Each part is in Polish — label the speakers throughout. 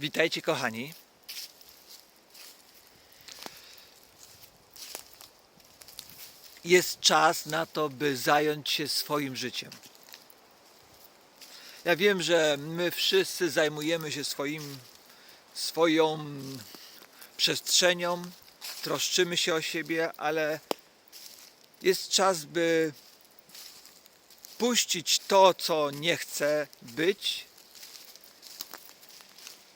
Speaker 1: Witajcie kochani. Jest czas na to, by zająć się swoim życiem. Ja wiem, że my wszyscy zajmujemy się swoim, swoją przestrzenią, troszczymy się o siebie, ale jest czas, by puścić to, co nie chce być,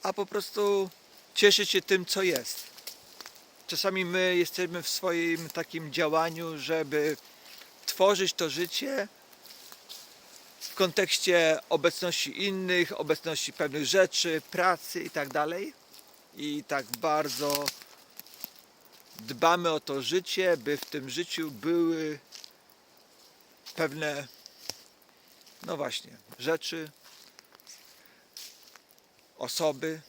Speaker 1: a po prostu cieszyć się tym, co jest. Czasami my jesteśmy w swoim takim działaniu, żeby tworzyć to życie w kontekście obecności innych, obecności pewnych rzeczy, pracy i tak dalej. I tak bardzo dbamy o to życie, by w tym życiu były pewne, no właśnie, rzeczy, osoby.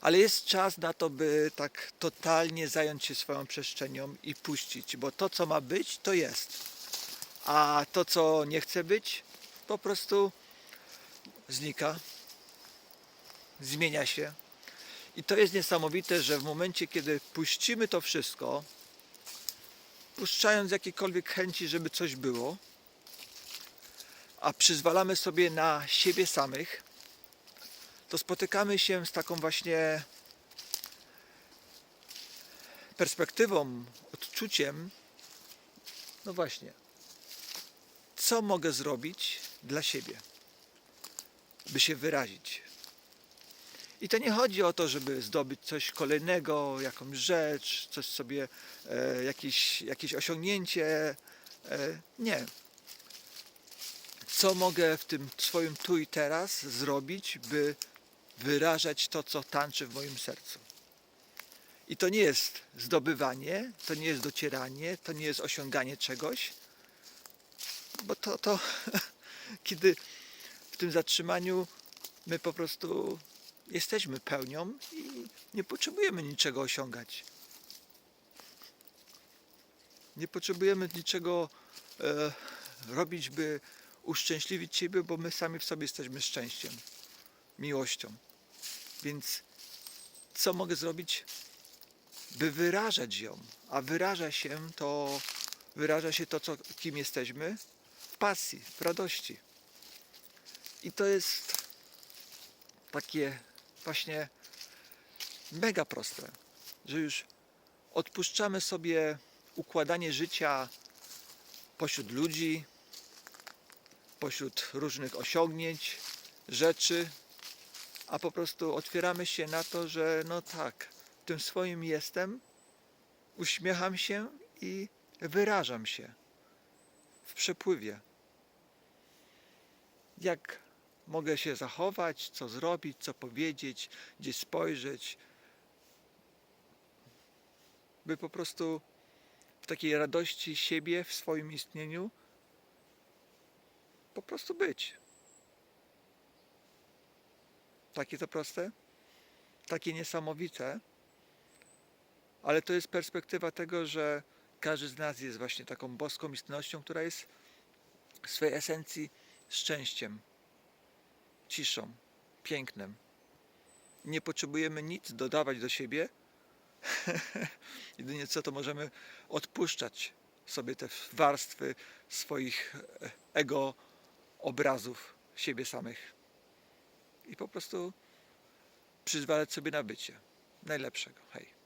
Speaker 1: Ale jest czas na to, by tak totalnie zająć się swoją przestrzenią i puścić, bo to, co ma być, to jest. A to, co nie chce być, po prostu znika, zmienia się. I to jest niesamowite, że w momencie, kiedy puścimy to wszystko, puszczając jakiekolwiek chęci, żeby coś było, a przyzwalamy sobie na siebie samych, to spotykamy się z taką właśnie perspektywą, odczuciem, no właśnie, co mogę zrobić dla siebie, by się wyrazić. I to nie chodzi o to, żeby zdobyć coś kolejnego, jakąś rzecz, coś sobie, e, jakieś, jakieś osiągnięcie. E, nie. Co mogę w tym swoim tu i teraz zrobić, by wyrażać to, co tańczy w moim sercu. I to nie jest zdobywanie, to nie jest docieranie, to nie jest osiąganie czegoś, bo to, to kiedy w tym zatrzymaniu my po prostu jesteśmy pełnią i nie potrzebujemy niczego osiągać. Nie potrzebujemy niczego e, robić, by uszczęśliwić siebie, bo my sami w sobie jesteśmy szczęściem, miłością. Więc co mogę zrobić, by wyrażać ją? A wyraża się to, wyraża się to, co, kim jesteśmy, w pasji, w radości. I to jest takie właśnie mega proste, że już odpuszczamy sobie układanie życia pośród ludzi, pośród różnych osiągnięć, rzeczy, a po prostu otwieramy się na to, że no tak, tym swoim jestem, uśmiecham się i wyrażam się w przepływie. Jak mogę się zachować, co zrobić, co powiedzieć, gdzie spojrzeć, by po prostu w takiej radości siebie, w swoim istnieniu, po prostu być. Takie to proste, takie niesamowite, ale to jest perspektywa tego, że każdy z nas jest właśnie taką boską istnością, która jest w swojej esencji szczęściem, ciszą, pięknem. Nie potrzebujemy nic dodawać do siebie. Jedynie co to możemy odpuszczać sobie te warstwy swoich e, ego obrazów siebie samych i po prostu przyzwalać sobie na bycie najlepszego. Hej.